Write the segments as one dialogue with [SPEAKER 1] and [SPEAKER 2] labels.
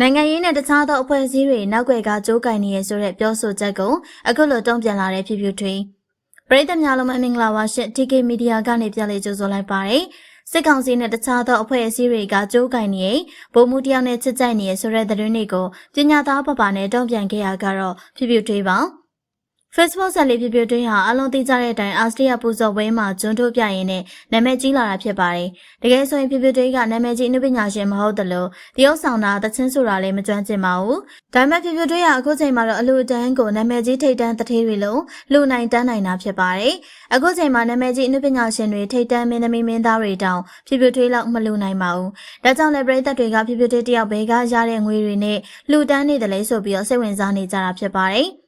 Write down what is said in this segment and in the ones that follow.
[SPEAKER 1] နိုင်ငံရေးနဲ့တခြားသောအဖွဲ့အစည်းတွေနောက်ွယ်ကကြိုးကင်နေရဆိုတဲ့ပြောဆိုချက်ကိုအခုလိုတုံ့ပြန်လာတဲ့ဖြစ်ဖြစ်ထွေးပရိသတ်များလုံးမင်္ဂလာပါရှင် TK Media ကနေပြန်လည်ကြိုဆိုလိုက်ပါတယ်စစ်ကောင်စီနဲ့တခြားသောအဖွဲ့အစည်းတွေကကြိုးကင်နေဗိုလ်မှူးတယောက်နဲ့ချစ်ကြိုက်နေရဆိုတဲ့သတင်းတွေကိုပညာသားပပနဲ့တုံ့ပြန်ခဲ့ရကတော့ဖြစ်ဖြစ်ထွေးပါ Facebook ဆက်လေးဖြစ်ဖြစ်တွင်းဟာအလုံးသိကြတဲ့အတိုင်းအာစတြေးလျပူဇော်ပွဲမှာကျွန်းထုတ်ပြရင်နဲ့နာမည်ကြီးလာတာဖြစ်ပါတယ်။တကယ်ဆိုရင်ဖြစ်ဖြစ်တွင်းကနာမည်ကြီးအနုပညာရှင်မဟုတ်တယ်လို့တရုတ်ဆောင်တာတချင်းဆိုတာလည်းမကျွမ်းကျင်ပါဘူး။ဒါပေမဲ့ဖြစ်ဖြစ်တွင်းကအခုချိန်မှာတော့အလူတန်းကိုနာမည်ကြီးထိတ်တန်းတထေးတွေလို့လူနိုင်တန်းနိုင်တာဖြစ်ပါတယ်။အခုချိန်မှာနာမည်ကြီးအနုပညာရှင်တွေထိတ်တန်းမင်းသမီးမင်းသားတွေတောင်ဖြစ်ဖြစ်တွင်းလောက်မလူနိုင်ပါဘူး။ဒါကြောင့်လည်းပြည်သက်တွေကဖြစ်ဖြစ်တွင်းတယောက်ဘေးကရတဲ့ငွေတွေနဲ့လူတန်းနေတယ်လေဆိုပြီးတော့စိတ်ဝင်စားနေကြတာဖြစ်ပါတယ်။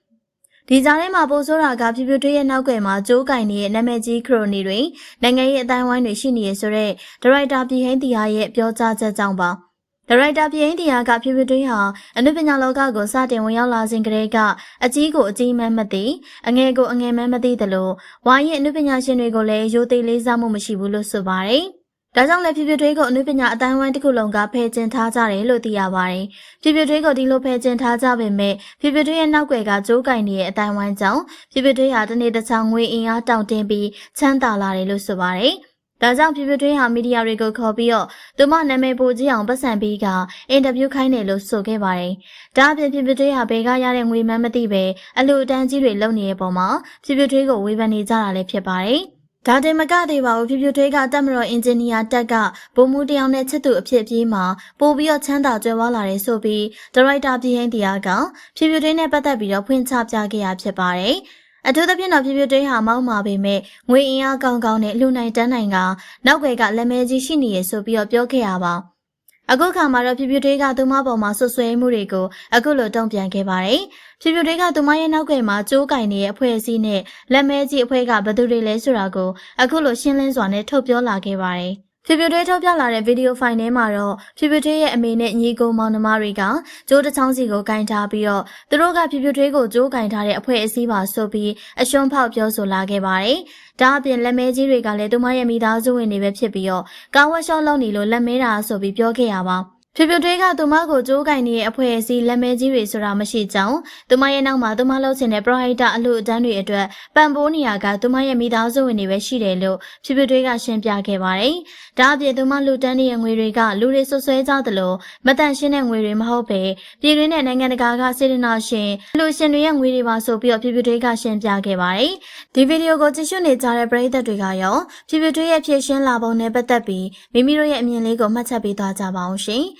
[SPEAKER 1] ဒီကြားထဲမှာပိုဆိုးတာကဖြူဖြူတွေးရဲ့နောက်ွယ်မှာကျိုးကင်နေတဲ့နာမည်ကြီးခရိုနီတွေနိုင်ငံရေးအတိုင်းဝိုင်းတွေရှိနေရဆိုတော့ဒရိုက်တာပြည်ဟိန်းတီယာရဲ့ပြောကြားချက်ကြောင့်ပါဒရိုက်တာပြည်ဟိန်းတီယာကဖြူဖြူတွေးဟာအနုပညာလောကကိုစတင်ဝင်ရောက်လာစဉ်ကတည်းကအကြီးကိုအကြီးမှန်းမသိအငယ်ကိုအငယ်မှန်းမသိသလိုဝိုင်းရဲ့အနုပညာရှင်တွေကိုလည်းရိုသေလေးစားမှုမရှိဘူးလို့ဆိုပါတယ် ဒါကြောင့်လည်းဖြည်းဖြည်းထွေးကိုအနုပညာအတိုင်းဝိုင်းတစ်ခုလုံးကဖယ်ကျင်ထားကြတယ်လို့သိရပါတယ်။ဖြည်းဖြည်းထွေးကိုဒီလိုဖယ်ကျင်ထားကြပေမဲ့ဖြည်းဖြည်းထွေးရဲ့နောက်ွယ်ကကြိုးကင်နေတဲ့အတိုင်းဝိုင်းကြောင့်ဖြည်းဖြည်းထွေးဟာတနေ့တစ်ချောင်းငွေအင်အားတောင့်တင်းပြီးချမ်းသာလာတယ်လို့ဆိုပါတယ်။ဒါကြောင့်ဖြည်းဖြည်းထွေးဟာမီဒီယာတွေကိုခေါ်ပြီးတော့သူမနာမည်ပိုကြီးအောင်ပတ်စံပြီးကအင်တာဗျူးခိုင်းတယ်လို့ဆိုခဲ့ပါတယ်။ဒါအပြင်ဖြည်းဖြည်းထွေးဟာဘယ်ကရတဲ့ငွေမှန်းမသိပဲအလူအတန်းကြီးတွေလုံနေတဲ့ပုံမှာဖြည်းဖြည်းထွေးကိုဝေဖန်နေကြတာလည်းဖြစ်ပါတယ်။ ဒါတင်မကသေးပါဘူးဖြူဖြူထွေးကတက်မတော်အင်ဂျင်နီယာတက်ကဗိုလ်မှူးတယောက်နဲ့ချစ်သူအဖြစ်ပြေးမှာပို့ပြီးတော့ချမ်းသာကြွယ်ဝလာတယ်ဆိုပြီးဒရိုက်တာပြည်ဟင်းတရားကဖြူဖြူထွေးနဲ့ပတ်သက်ပြီးတော့ဖွင့်ချပြခဲ့ရဖြစ်ပါတယ်။အထူးသဖြင့်တော့ဖြူဖြူထွေးဟာမောက်မာပေမဲ့ငွေအင်အားကောင်းကောင်းနဲ့လူနိုင်တန်းနိုင်ကနောက်ွယ်ကလက်မဲကြီးရှိနေရဆိုပြီးတော့ပြောခဲ့ရပါ အခုခါမှာတော့ဖြူဖြူထွေးကသူမပေါ်မှာဆွဆွဲမှုတွေကိုအခုလိုတုံ့ပြန်ခဲ့ပါတယ်။ဖြူဖြူထွေးကသူမရဲ့နောက်ွယ်မှာကြိုးကင်နေတဲ့အဖွဲ့အစည်းနဲ့လက်မဲကြီးအဖွဲ့ကဘယ်သူတွေလဲဆိုတာကိုအခုလိုရှင်းလင်းစွာနဲ့ထုတ်ပြောလာခဲ့ပါတယ်။ ဖြူဖြူထွေးထုတ်ပြလာတဲ့ဗီဒီယိုဖိုင်ထဲမှာတော့ဖြူဖြူထွေးရဲ့အမေနဲ့ညီကိုမောင်နှမတွေကကြိုးတစ်ချောင်းစီကိုကင်ထားပြီးတော့သူတို့ကဖြူဖြူထွေးကိုကြိုးကင်ထားတဲ့အဖွဲ့အစည်းပါဆိုပြီးအရှုံးဖောက်ပြောဆိုလာခဲ့ပါတယ်။ဒါအပြင်လက်မဲကြီးတွေကလည်းသူမရဲ့မိသားစုဝင်တွေပဲဖြစ်ပြီးတော့ကာဝတ်ရှော့လုပ်နေလို့လက်မဲတာဆိုပြီးပြောခဲ့ရပါ ဖြူဖြူထွေးကသူမကိုကြိုးကင်နေတဲ့အဖွဲအစည်းလက်မဲကြီးတွေဆိုတာမရှိကြောင်းသူမရဲ့နောက်မှာသူမလှုပ်ချင်တဲ့ပရိုဟိတအလူအတန်းတွေအတွက်ပံ့ပိုးနေရကသူမရဲ့မိသားစုဝင်တွေပဲရှိတယ်လို့ဖြူဖြူထွေးကရှင်းပြခဲ့ပါတယ်။ဒါအပြင်သူမလူတန်းတဲ့ငွေတွေကလူတွေဆွဆွဲကြသလိုမတန့်ရှင်းတဲ့ငွေတွေမဟုတ်ပဲပြည်တွင်းနဲ့နိုင်ငံတကာကစေတနာရှင်လူရှင်တွေရဲ့ငွေတွေပါဆိုပြီးတော့ဖြူဖြူထွေးကရှင်းပြခဲ့ပါတယ်။ဒီဗီဒီယိုကိုကြည့်ရှုနေကြတဲ့ပရိသတ်တွေကရောဖြူဖြူထွေးရဲ့ဖြည့်ရှင်းလာပုံနဲ့ပတ်သက်ပြီးမိမိတို့ရဲ့အမြင်လေးကိုမှတ်ချက်ပေးသွားကြပါအောင်ရှင်။